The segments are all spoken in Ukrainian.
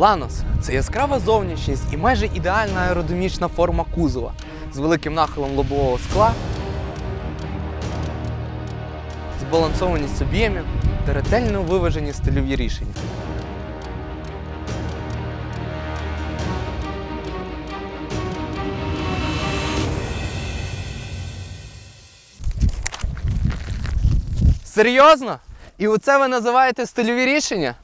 Ланос це яскрава зовнішність і майже ідеальна аеродинамічна форма кузова з великим нахилом лобового скла, збалансованість об'ємів та ретельно виважені стильові рішення. Серйозно? І оце ви називаєте стильові рішення?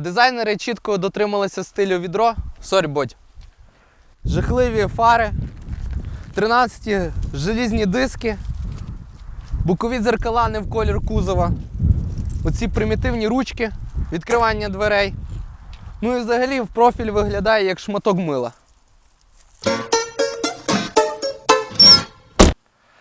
Дизайнери чітко дотрималися стилю відро. Сорі, бодь. Жахливі фари, 13 желізні диски, бокові дзеркала не в колір кузова, оці примітивні ручки, відкривання дверей. Ну і взагалі в профіль виглядає як шматок мила.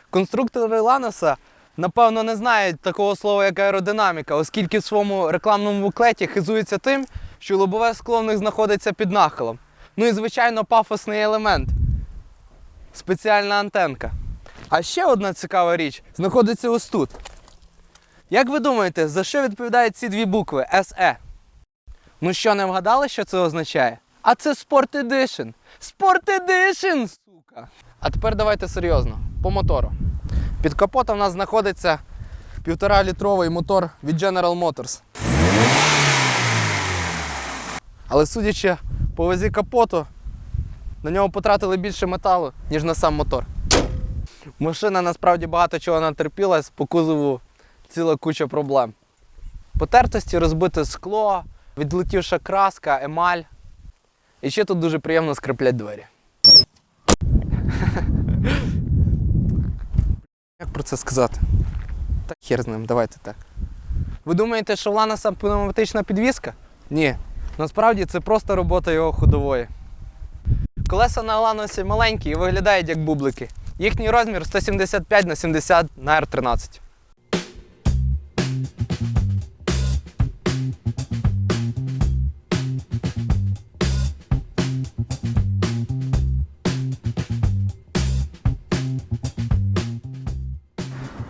Конструктори Ланоса напевно не знають такого слова, як аеродинаміка, оскільки в своєму рекламному буклеті хизуються тим, що лобове скло в них знаходиться під нахилом. Ну і, звичайно, пафосний елемент спеціальна антенка. А ще одна цікава річ знаходиться ось тут. Як ви думаєте, за що відповідають ці дві букви SE? Ну що, не вгадали, що це означає? А це Sport Edition! Sport Edition, сука! А тепер давайте серйозно, по мотору. Під капотом у нас знаходиться півтора-літровий мотор від General Motors. Але судячи по вазі капоту, на нього потратили більше металу, ніж на сам мотор. Машина насправді багато чого натерпілась, по кузову ціла куча проблем. Потертості, розбите скло, відлетівша краска, емаль. І ще тут дуже приємно скриплять двері. Про це сказати? Та хер з ним, давайте так. Ви думаєте, що в Ланоса пневматична підвізка? Ні. Насправді це просто робота його ходової. Колеса на Ланосі маленькі і виглядають як бублики. Їхній розмір 175 на 70 на R13.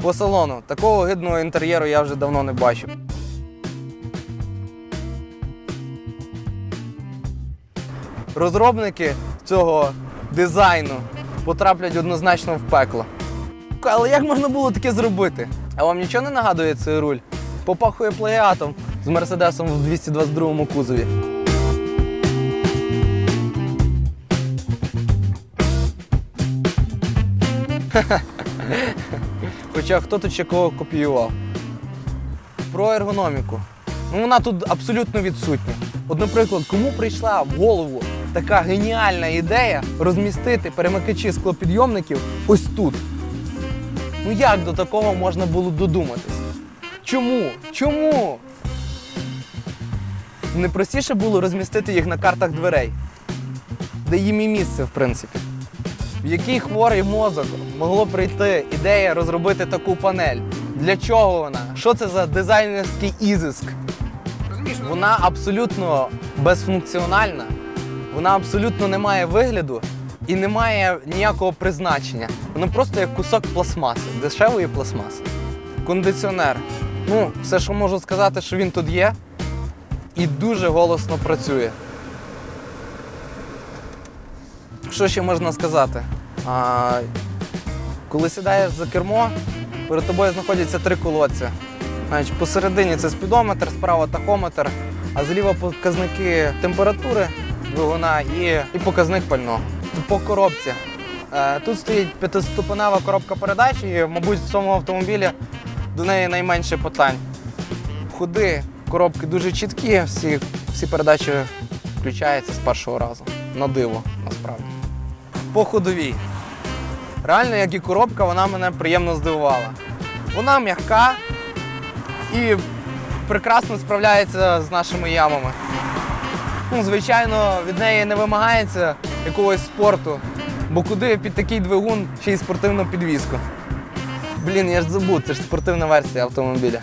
По салону. Такого гидного інтер'єру я вже давно не бачив. Розробники цього дизайну потраплять однозначно в пекло. Але як можна було таке зробити? А вам нічого не нагадує цей руль? Попахує плагіатом з Мерседесом в 222-му кузові. Хоча хто тут ще кого копіював? Про ергономіку. Ну, вона тут абсолютно відсутня. От, наприклад, кому прийшла в голову така геніальна ідея розмістити перемикачі склопідйомників ось тут? Ну як до такого можна було додуматись? Чому? Чому? Не простіше було розмістити їх на картах дверей, де їм і місце, в принципі. В який хворий мозок могло прийти ідея розробити таку панель? Для чого вона? Що це за дизайнерський ізиск? Вона абсолютно безфункціональна, вона абсолютно не має вигляду і не має ніякого призначення. Вона просто як кусок пластмаси, дешевої пластмаси. Кондиціонер. Ну, все, що можу сказати, що він тут є і дуже голосно працює. Що ще можна сказати? А, коли сідаєш за кермо, перед тобою знаходяться три колодці. Значить, посередині це спідометр, справа тахометр, а зліва показники температури двигуна і, і показник пального. По коробці. Е, Тут стоїть п'ятиступенева коробка передач, і, мабуть, в цьому автомобілі до неї найменше питань. Ходи, коробки дуже чіткі, всі, всі передачі включаються з першого разу. На диво, насправді. По ходовій. Реально, як і коробка, вона мене приємно здивувала. Вона м'яка і прекрасно справляється з нашими ямами. Ну, звичайно, від неї не вимагається якогось спорту, бо куди під такий двигун ще й спортивну підвізку. Блін, я ж забув, це ж спортивна версія автомобіля.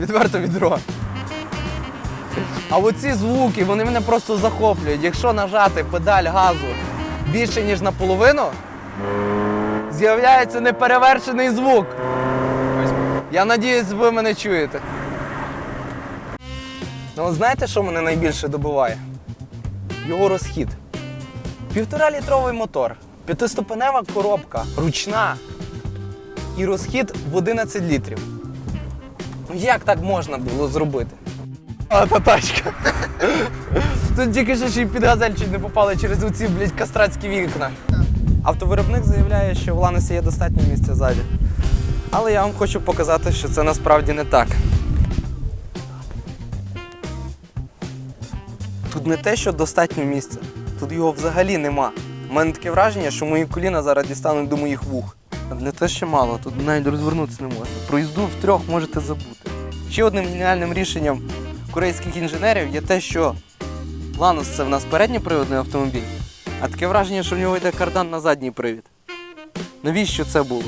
Відверто відро. А оці звуки, вони мене просто захоплюють. Якщо нажати педаль газу більше, ніж наполовину, з'являється неперевершений звук. Я надіюсь, ви мене чуєте. Ну, знаєте, що мене найбільше добиває? Його розхід. Півтора літровий мотор, п'ятиступенева коробка, ручна і розхід в 11 літрів. Ну як так можна було зробити? А та тачка. Тут тільки що ще й під газель чуть не попали через оці, блядь, кастратські вікна. Автовиробник заявляє, що в Ланосі є достатньо місця ззаді. Але я вам хочу показати, що це насправді не так. Тут не те, що достатньо місця, тут його взагалі нема. У мене таке враження, що мої коліна зараз дістануть до моїх вух. Не те, що мало, тут навіть розвернутися не можна. Про їзду в трьох можете забути. Ще одним геніальним рішенням корейських інженерів є те, що Ланос це в нас передньоприводний автомобіль, а таке враження, що в нього йде кардан на задній привід. Навіщо це було?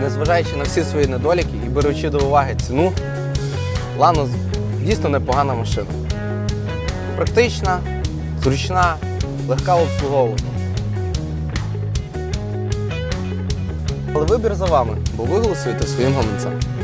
Незважаючи на всі свої недоліки і беручи до уваги ціну, Ланус дійсно непогана машина. Практична, зручна, легка в обслуговуванні. Але вибір за вами, бо ви голосуєте своїм гаманцем.